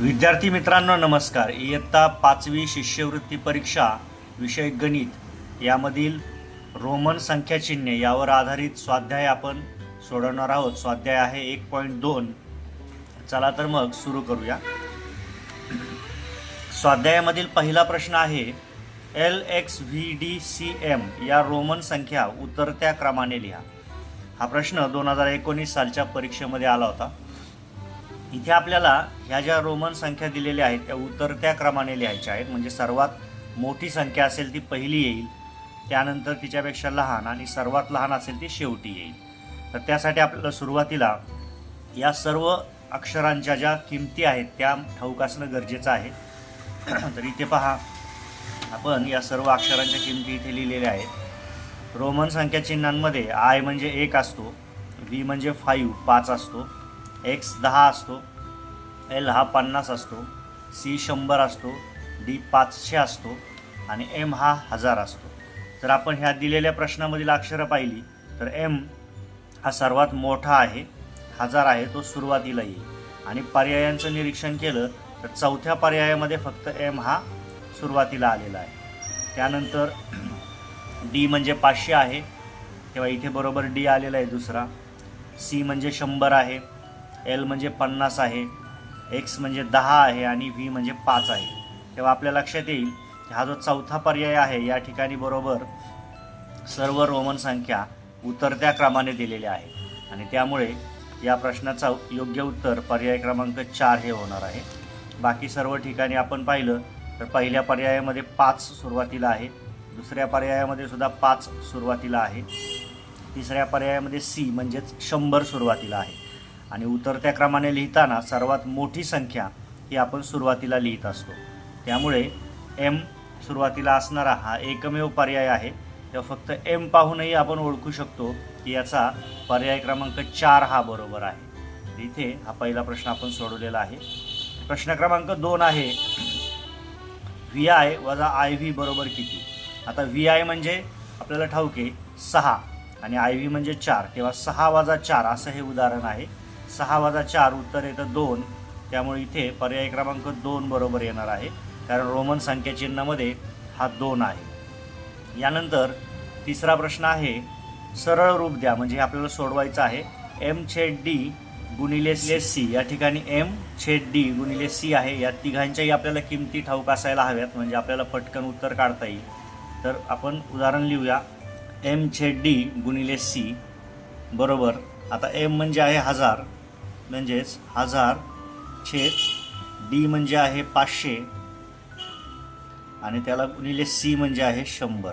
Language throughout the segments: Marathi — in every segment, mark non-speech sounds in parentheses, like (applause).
विद्यार्थी मित्रांनो नमस्कार. इयत्ता पाचवी शिष्यवृत्ती परीक्षा विषय गणित यामधील रोमन संख्याचिन्हे यावर आधारित स्वाध्याय आपण सोडवणार आहोत. स्वाध्याय आहे एक पॉईंट दोन. चला तर मग सुरू करूया. स्वाध्यायामधील पहिला प्रश्न आहे L X V D C M या रोमन संख्या उतरत्या क्रमाने लिहा. हा प्रश्न दोन हजार एकोणीस सालच्या परीक्षेमध्ये आला होता. इथे आपल्याला ह्या ज्या रोमन संख्या दिलेल्या आहेत त्या उतरत्या क्रमाने लिहायच्या आहेत. म्हणजे सर्वात मोठी संख्या असेल ती पहिली येईल त्यानंतर तिच्यापेक्षा लहान आणि सर्वात लहान असेल ती शेवटी येईल. तर त्यासाठी आपल्याला सुरुवातीला या सर्व अक्षरांच्या ज्या किमती आहेत त्या ठाऊक असणं गरजेचं आहे. (clears throat) तर इथे पहा आपण या सर्व अक्षरांच्या किमती इथे लिहिलेल्या आहेत. रोमन संख्या चिन्हांमध्ये आय म्हणजे एक असतो व्ही म्हणजे फाईव्ह पाच असतो. एक्स दहा असतो एल हा पन्नास असतो सी शंभर असतो डी पाचशे असतो आणि एम हा हजार असतो. जर आपण ह्या दिलेल्या प्रश्नामधील अक्षरं पाहिली तर एम हा सर्वात मोठा आहे हजार आहे तो सुरुवातीला येईल. आणि पर्यायांचं निरीक्षण केलं तर चौथ्या पर्यायामध्ये फक्त एम हा सुरुवातीला आलेला आहे. त्यानंतर डी म्हणजे पाचशे आहे तेव्हा इथे बरोबर डी आलेला आहे दुसरा. सी म्हणजे शंभर आहे एल म्हणजे पन्नास आहे एक्स म्हणजे दहा आहे आणि व्ही म्हणजे पाच आहे. तेव्हा आपल्या लक्षात येईल की हा जो चौथा पर्याय आहे या ठिकाणी बरोबर सर्व रोमन संख्या उतरत्या क्रमाने दिलेल्या आहेत. आणि त्यामुळे या प्रश्नाचं योग्य उत्तर पर्याय क्रमांक चार हे होणार आहे. बाकी सर्व ठिकाणी आपण पाहिलं तर पहिल्या पर्यायामध्ये पाच सुरुवातीला आहे दुसऱ्या पर्यायामध्ये सुद्धा पाच सुरुवातीला आहे तिसऱ्या पर्यायामध्ये सी म्हणजेच शंभर सुरुवातीला आहे. आणि उतरत्या क्रमाने लिहिताना सर्वात मोठी संख्या ही आपण सुरुवातीला लिहित असतो. त्यामुळे एम सुरुवातीला असणारा हा एकमेव पर्याय आहे. तेव्हा फक्त एम पाहूनही आपण ओळखू शकतो की याचा पर्याय क्रमांक चार हा बरोबर आहे. इथे हा पहिला प्रश्न आपण सोडवलेला आहे. प्रश्न क्रमांक दोन आहे व्ही आय वजा आय व्ही बरोबर किती? आता व्ही आय म्हणजे आपल्याला ठाऊक आहे सहा आणि आय व्ही म्हणजे चार. तेव्हा सहा वजा चार असं हे उदाहरण आहे. सहा वजा चार उत्तर येतं दोन. त्यामुळे इथे पर्याय क्रमांक दोन बरोबर येणार आहे. कारण रोमन संख्याचिन्हामध्ये हा दोन आहे. यानंतर तिसरा प्रश्न आहे सरळ रूप द्या म्हणजे हे आपल्याला सोडवायचं आहे. एम छेद डी गुणिले सी या ठिकाणी एम छेद डी गुणिले सी आहे. या तिघांच्याही आपल्याला किमती ठाऊक असायला हव्यात म्हणजे आपल्याला पटकन उत्तर काढता येईल. तर आपण उदाहरण लिहूया. एम छेद डी गुणिले सी बरोबर. आता एम म्हणजे आहे हजार. म्हणजेच हजार छेद डी म्हणजे आहे पाचशे. आणि त्याला गुणिले सी म्हणजे आहे शंभर.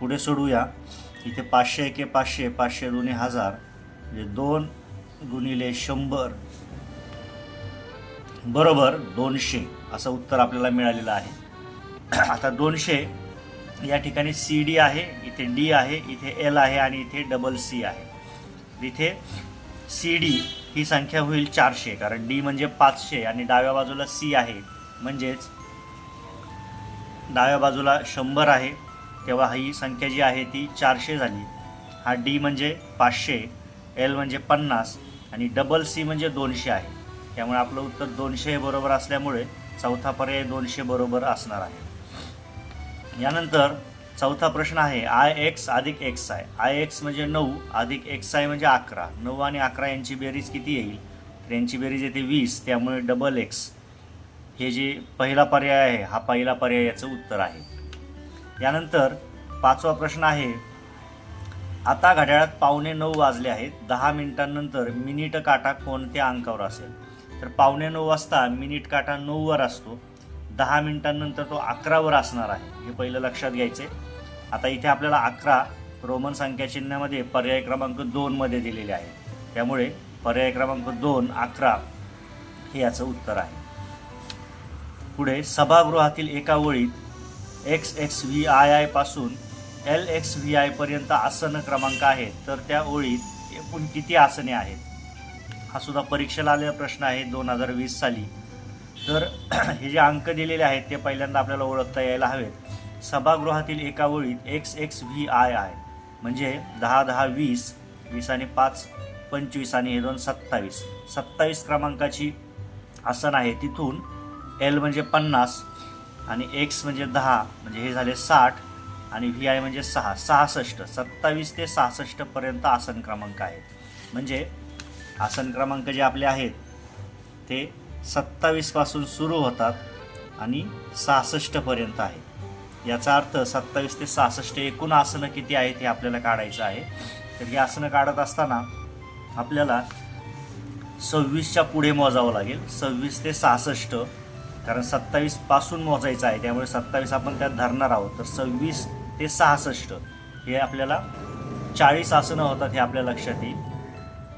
पुढे सोडूया. इथे पाचशे एके पाचशे पाचशे दोन्ही हजार. म्हणजे दोन गुणिले शंभर. बरोबर दोनशे. असं उत्तर आपल्याला मिळालेलं आहे. (clears throat) आता दोनशे या ठिकाणी सी डी आहे इथे डी आहे इथे एल आहे आणि इथे डबल सी आहे. इथे सी डी ही संख्या होईल चारशे कारण डी म्हणजे पाचशे आणि डाव्या बाजूला सी आहे. म्हणजेच डाव्या बाजूला शंभर आहे. तेव्हा ही संख्या जी आहे ती चारशे झाली. हा डी म्हणजे पाचशे एल म्हणजे पन्नास आणि डबल सी म्हणजे दोनशे आहे. त्यामुळे आपलं उत्तर दोनशे बरोबर असल्यामुळे चौथा पर्याय दोनशे बरोबर असणार आहे. यानंतर चौथा प्रश्न आहे आय एक्स अधिक एक्स आय आय एक्स म्हणजे नऊ अधिक एक्स आय म्हणजे अकरा. नऊ आणि अकरा यांची बेरीज किती येईल? तर यांची बेरीज येते वीस त्यामुळे डबल एक्स हे जे पहिला पर्याय आहे हा पहिला पर्याय याचं उत्तर आहे. यानंतर पाचवा प्रश्न आहे आता घड्याळात पावणे नऊ वाजले आहेत. दहा मिनिटांनंतर मिनिट काटा कोणत्या अंकावर असेल? तर पावणे नऊ वाजता मिनिट काटा नऊवर असतो. दहा मिनिटांनंतर तो अकरावर असणार आहे. हे पहिलं लक्षात घ्यायचे आता इथे आपल्याला अकरा रोमन संख्या चिन्हामध्ये पर्याय क्रमांक दोनमध्ये दिलेले आहे. त्यामुळे पर्याय क्रमांक दोन अकरा हे याचं उत्तर आहे. पुढे सभागृहातील एका ओळीत एक्स एक्स व्ही आय आयपासून एल एक्स व्ही आय पर्यंत आसन क्रमांक आहेत. तर त्या ओळीत एकूण किती आसने आहेत? हा सुद्धा परीक्षेला आलेला प्रश्न आहे दोन हजार वीस साली. तर (clears throat) हे जे अंक दिलेले आहेत ते पहिल्यांदा आपल्याला ओळखता यायला हवेत. सभागृहातील एका ओळीत X X V I I म्हणजे दहा दहा वीस वीस आणि पाच पंचवीस आणि हे दोन सत्तावीस. सत्तावीस क्रमांकाची आसन आहे तिथून एल म्हणजे पन्नास आणि एक्स म्हणजे दहा म्हणजे हे झाले साठ आणि व्ही आय म्हणजे सहा सहासष्ट. सत्तावीस ते सहासष्टपर्यंत आसन क्रमांक आहेत म्हणजे आसन क्रमांक जे आपले आहेत ते सत्तावीसपासून सुरू होतात आणि सहासष्टपर्यंत आहेत याचा अर्थ सत्तावीस ते सहासष्ट एकूण आसनं किती आहेत हे आपल्याला काढायचं आहे. तर ही आसनं काढत असताना आपल्याला सव्वीसच्या पुढे मोजावं लागेल. सव्वीस ते सहासष्ट कारण सत्तावीसपासून मोजायचं आहे त्यामुळे सत्तावीस आपण त्यात धरणार आहोत. तर सव्वीस ते सहासष्ट हे आपल्याला चाळीस आसनं होतात हे आपल्या लक्षात येईल.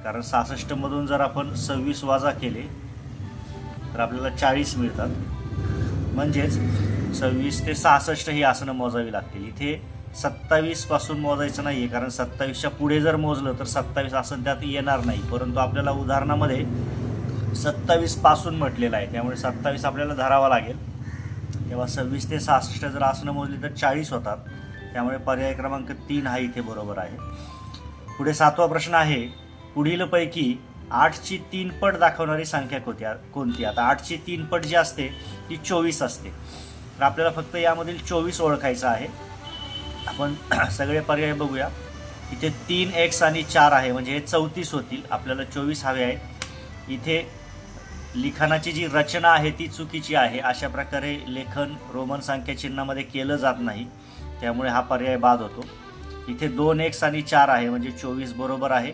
कारण सहासष्टमधून जर आपण सव्वीस वाजा केले तर आपल्याला चाळीस मिळतात. म्हणजेच सव्वीस ते सहासष्ट ही आसनं मोजावी लागतील. इथे सत्तावीसपासून मोजायचं नाही आहे कारण सत्तावीसच्या पुढे जर मोजलं तर सत्तावीस आसन त्यात येणार नाही. परंतु आपल्याला उदाहरणामध्ये सत्तावीसपासून म्हटलेलं आहे त्यामुळे सत्तावीस आपल्याला धरावा लागेल. तेव्हा सव्वीस ते सहासष्ट जर आसनं मोजली तर चाळीस होतात. त्यामुळे पर्याय क्रमांक तीन हा इथे बरोबर आहे. पुढे सातवा प्रश्न आहे पुढीलपैकी आठची तीन पट दाखवणारी संख्या कोणती कोणती? आता आठची तीन पट जी असते ती चोवीस असते. तर आपल्याला फक्त यामधील चोवीस ओळखायचं आहे. आपण (clears throat) सगळे पर्याय बघूया. इथे तीन एक्स आणि चार आहे म्हणजे हे चौतीस होतील. आपल्याला चोवीस हवे आहेत. इथे लिखाणाची जी रचना आहे ती चुकीची आहे. अशा प्रकारे लेखन रोमन संख्या चिन्हामध्ये केलं जात नाही. त्यामुळे हा पर्याय बाद होतो. इथे दोन एक्स आणि चार आहे म्हणजे चोवीस बरोबर आहे.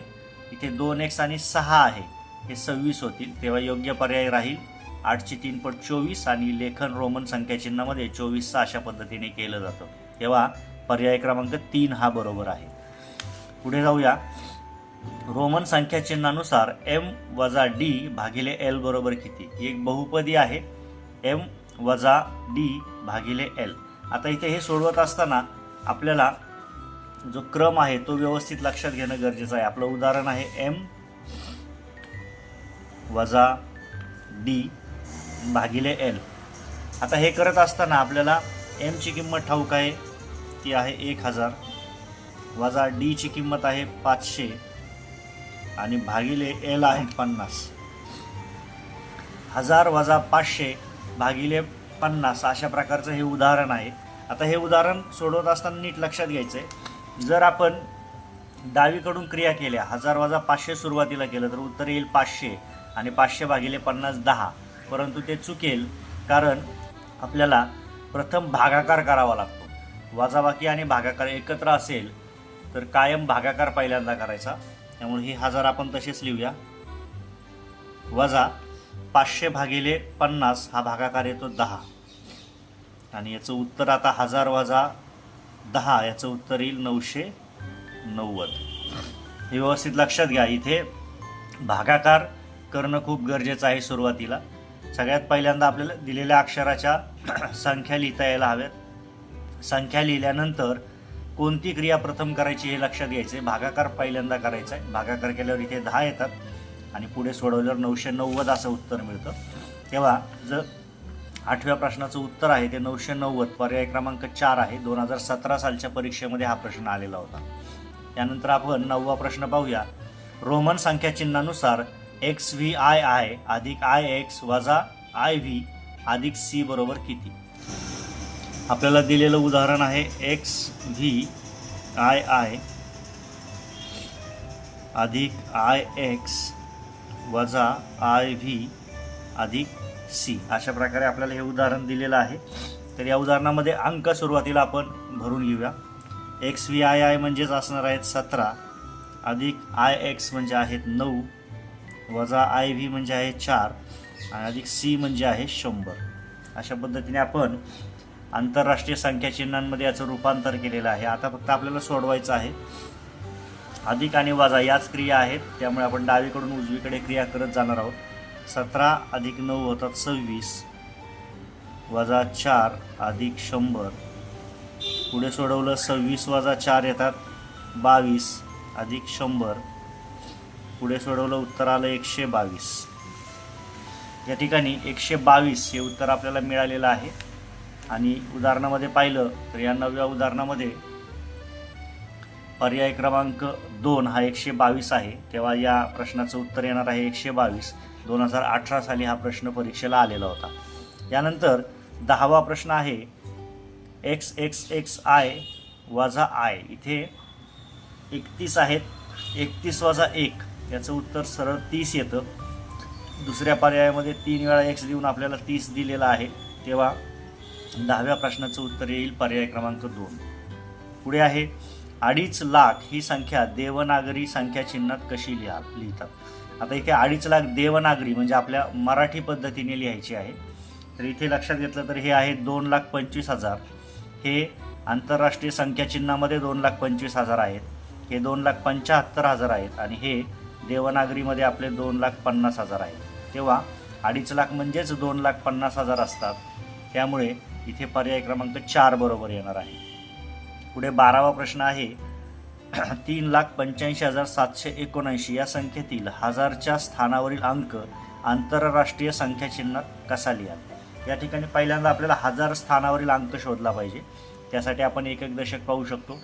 इथे दोन एक्स आणि सहा आहे हे सव्वीस होतील. तेव्हा योग्य पर्याय राहील. आठचे तीन पट चोवीस आणि लेखन रोमन संख्या चिन्हामध्ये चोवीसचं अशा पद्धतीने केलं जातं. तेव्हा पर्याय क्रमांक तीन हा बरोबर आहे. पुढे जाऊया. रोमन संख्या चिन्हानुसार एम वजा डी भागिले एल बरोबर किती? ही एक बहुपदी आहे. एम वजा डी भागिले एल. आता इथे हे सोडवत असताना आपल्याला जो क्रम आहे तो व्यवस्थित लक्षात घेणं गरजेचं आहे. आपलं उदाहरण आहे एम वजा डी भागिले एल आता हे करत असताना आपल्याला एमची किंमत ठाऊक आहे. ती आहे एक हजार. वजा डीची किंमत आहे पाचशे. आणि भागिले एल आहे पन्नास. हजार वजा पाचशे भागिले पन्नास. अशा प्रकारचं हे उदाहरण आहे. आता हे उदाहरण सोडवत असताना नीट लक्षात घ्यायचं आहे जर आपण डावीकडून क्रिया केल्या हजार वजा पाचशे सुरुवातीला केलं तर उत्तर येईल पाचशे आणि पाचशे भागिले पन्नास दहा. परंतु ते चुकेल कारण आपल्याला प्रथम भागाकार करावा लागतो. वाजाबाकी आणि भागाकार एकत्र असेल तर कायम भागाकार पहिल्यांदा करायचा. त्यामुळे ही हजार आपण तसेच लिहूया. वजा पाचशे भागिले पन्नास हा भागाकार येतो दहा. आणि याचं उत्तर आता हजार वजा दहा याचं उत्तर येईल नऊशे नव्वद. हे व्यवस्थित लक्षात घ्या. इथे भागाकार करणं खूप गरजेचं आहे सुरुवातीला. सगळ्यात पहिल्यांदा आपल्याला दिलेल्या अक्षराच्या (clears throat) संख्या लिहिता यायला हव्यात. संख्या लिहिल्यानंतर कोणती क्रिया प्रथम करायची हे लक्षात घ्यायचं आहे भागाकार पहिल्यांदा करायचा आहे भागाकार केल्यावर इथे दहा येतात आणि पुढे सोडवल्यावर नऊशे नव्वद असं उत्तर मिळतं. तेव्हा जर आठव्या प्रश्नाचं उत्तर आहे ते नऊशे नव्वद. पर्याय क्रमांक चार आहे. दोन हजार सतरा सालच्या परीक्षेमध्ये हा प्रश्न आलेला होता. त्यानंतर आपण नववा प्रश्न पाहूया. रोमन संख्याचिन्हानुसार एक्स व्ही आय आय अधिक आय एक्स वजा आय व्ही अधिक सी बरोबर किती? आपल्याला दिलेलं उदाहरण आहे एक्स व्ही आय आय अधिक आय एक्स वजा आय व्ही अधिक सी अशा प्रकारे आपल्याला हे उदाहरण दिलेलं आहे. तर या उदाहरणामध्ये अंक सुरुवातीला आपण भरून घेऊया. एक्स व्ही आय आय म्हणजेच असणार आहेत सतरा. अधिक आय एक्स म्हणजे आहेत नऊ. वजा आय व्ही म्हणजे आहे चार आणि अधिक सी म्हणजे आहे शंभर. अशा पद्धतीने आपण आंतरराष्ट्रीय संख्या चिन्हांमध्ये याचं रूपांतर केलेलं आहे. आता फक्त आपल्याला सोडवायचं आहे. अधिक आणि वजा याच क्रिया आहेत त्यामुळे आपण डावीकडून उजवीकडे क्रिया करत जाणार आहोत. सतरा अधिक नऊ होतात सव्वीस. वजा चार अधिक शंभर. पुढे सोडवलं सव्वीस वजा चार येतात बावीस अधिक शंभर. पुढे सोडवलं उत्तर आलं एकशे बावीस. या ठिकाणी एकशे बावीस हे उत्तर आपल्याला मिळालेलं आहे. आणि उदाहरणामध्ये पाहिलं तर या नवव्या उदाहरणामध्ये पर्याय क्रमांक दोन हा एकशे बावीस आहे. तेव्हा या प्रश्नाचं उत्तर येणार आहे एकशे बावीस. दोन हजार अठरा साली हा प्रश्न परीक्षेला आलेला होता. यानंतर दहावा प्रश्न आहे एक्स एक्स एक्स आय वजा आय. इथे एकतीस आहेत. एकतीस वजा एक. याचं उत्तर सरळ तीस येतं. दुसऱ्या पर्यायामध्ये तीन वेळा एक्स देऊन आपल्याला तीस दिलेला आहे. तेव्हा दहाव्या प्रश्नाचं उत्तर येईल पर्याय क्रमांक दोन. पुढे आहे अडीच लाख ही संख्या देवनागरी संख्या चिन्हात कशी लिहा लिहितात? आता इथे अडीच लाख देवनागरी म्हणजे आपल्या मराठी पद्धतीने लिहायची आहे. तर इथे लक्षात घेतलं तर हे आहे दोन लाख पंचवीस हजार. हे आंतरराष्ट्रीय संख्या चिन्हामध्ये दोन लाख पंचवीस हजार आहेत. हे दोन लाख पंच्याहत्तर हजार आहेत. आणि हे देवनागरीमध्ये आपले दोन लाख पन्नास हजार आहेत तेव्हा अडीच लाख म्हणजेच दोन लाख पन्नास हजार असतात. त्यामुळे इथे पर्याय क्रमांक चार बरोबर येणार आहे. पुढे बारावा प्रश्न आहे. (clears throat) तीन लाख पंच्याऐंशी हजार सातशे एकोणऐंशी या संख्येतील हजारच्या स्थानावरील अंक आंतरराष्ट्रीय संख्या चिन्हात कसा लिहा या ठिकाणी पहिल्यांदा आपल्याला हजार स्थानावरील अंक शोधला पाहिजे. त्यासाठी आपण एकक दशक पाहू शकतो.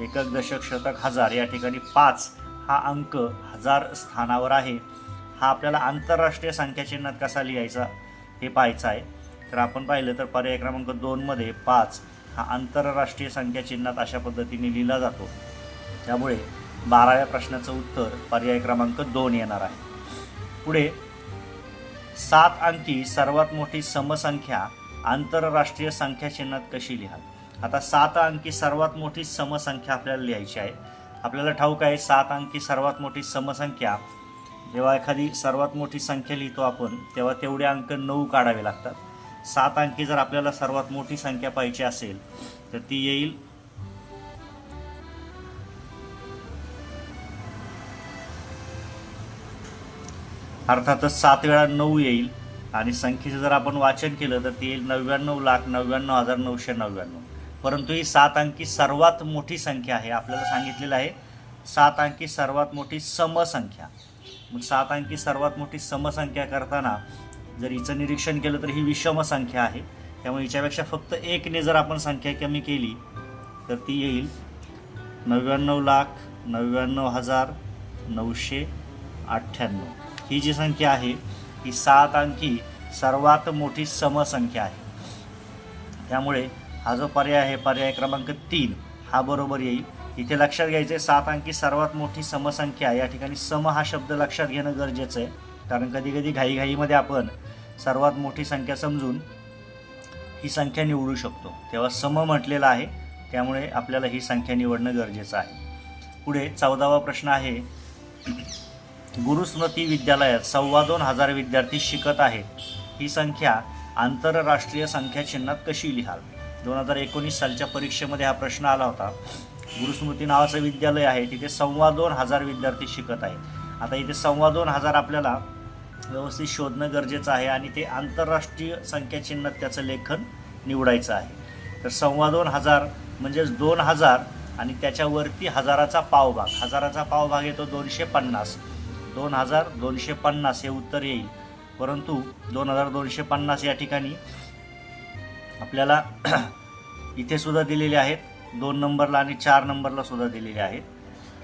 एकक दशक शतक हजार या ठिकाणी पाच हा अंक हजार स्थानावर आहे. हा आपल्याला आंतरराष्ट्रीय संख्या चिन्हात कसा लिहायचा हे पाहायचं आहे. तर आपण पाहिलं तर पर्याय क्रमांक दोनमध्ये पाच हा आंतरराष्ट्रीय संख्या चिन्हात अशा पद्धतीने लिहिला जातो. त्यामुळे बाराव्या प्रश्नाचं उत्तर पर्याय क्रमांक दोन येणार आहे. पुढे सात अंकी सर्वात मोठी समसंख्या आंतरराष्ट्रीय संख्या चिन्हात कशी लिहाल? आता सात अंकी सर्वात मोठी समसंख्या आपल्याला लिहायची आहे. आपल्याला ठाऊक आहे सात अंकी सर्वात मोठी समसंख्या. जेव्हा एखादी सर्वात मोठी संख्या लिहितो आपण तेव्हा तेवढे अंक नऊ काढावे लागतात. सात अंकी जर आपल्याला सर्वात मोठी संख्या पाहिजे असेल तर ती येईल. अर्थातच सात वेळा नऊ येईल आणि संख्येचं जर आपण वाचन केलं तर ती येईल नव्याण्णव लाख नव्याण्णव हजार नऊशे नव्याण्णव. परंतु ही सात अंकी सर्वात मोठी संख्या आहे. आपल्याला सांगितलेलं आहे सात अंकी सर्वात मोठी समसंख्या. मग सात अंकी सर्वात मोठी समसंख्या करताना जर हिचं निरीक्षण केलं तर ही विषम संख्या आहे. त्यामुळे हिच्यापेक्षा फक्त एकने जर आपण संख्या कमी केली तर ती येईल नव्याण्णव लाख नव्याण्णव हजार नऊशे अठ्ठ्याण्णव. ही जी संख्या आहे ही सात अंकी सर्वात मोठी समसंख्या आहे. त्यामुळे हा जो पर्याय आहे पर्याय क्रमांक तीन हा बरोबर येईल. इथे लक्षात घ्यायचं आहे सात अंकी सर्वात मोठी समसंख्या या ठिकाणी सम हा शब्द लक्षात घेणं गरजेचं आहे. कारण कधी कधी घाईघाईमध्ये आपण सर्वात मोठी संख्या समजून ही संख्या निवडू शकतो. तेव्हा सम म्हटलेलं आहे त्यामुळे आपल्याला ही संख्या निवडणं गरजेचं आहे. पुढे चौदावा प्रश्न आहे. गुरुस्मृती विद्यालयात सव्वा दोन हजार विद्यार्थी शिकत आहेत. ही संख्या आंतरराष्ट्रीय संख्या चिन्हात कशी लिहाल? दोन हजार एकोणीस सालच्या परीक्षेमध्ये हा प्रश्न आला होता. गुरुस्मृती नावाचं विद्यालय आहे. तिथे सव्वा दोन हजार विद्यार्थी शिकत आहेत. आता इथे सव्वा दोन हजार आपल्याला व्यवस्थित शोधणं गरजेचं आहे आणि ते आंतरराष्ट्रीय संख्याचिन्हात त्याचं लेखन निवडायचं आहे. तर सव्वा दोन हजार म्हणजेच दोन हजार आणि त्याच्यावरती हजाराचा पावभाग. हजाराचा पावभाग येतो दोनशे पन्नास. दोन हजार दोनशे पन्नास हे उत्तर येईल. परंतु दोन हजार दोनशे पन्नास या ठिकाणी आपल्याला (clears throat) इथे सुद्धा दिलेले आहेत. दोन नंबरला आणि चार नंबरला सुद्धा दिलेले आहेत.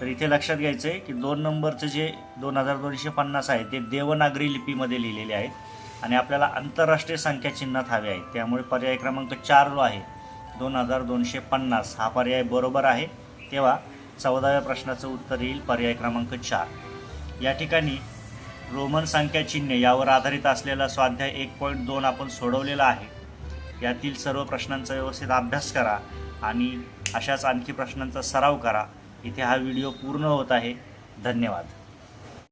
तर इथे लक्षात घ्यायचं आहे की दोन नंबरचं जे दोन हजार दोनशे पन्नास आहे ते देवनागरी लिपीमध्ये लिहिलेले आहेत. आणि आपल्याला आंतरराष्ट्रीय संख्या चिन्हात हवे आहेत त्यामुळे पर्याय क्रमांक चार जो आहे दोन हजार दोनशे पन्नास हा पर्याय बरोबर आहे. तेव्हा चौदाव्या प्रश्नाचं उत्तर येईल पर्याय क्रमांक चार. या ठिकाणी रोमन संख्या चिन्हे यावर आधारित असलेला स्वाध्याय एक पॉईंट दोन आपण सोडवलेला आहे. यातील सर्व प्रश्नांचा व्यवस्थित अभ्यास करा आणि अशाच आणखी प्रश्नांचा सराव करा. इथे हा व्हिडिओ पूर्ण होत आहे. धन्यवाद.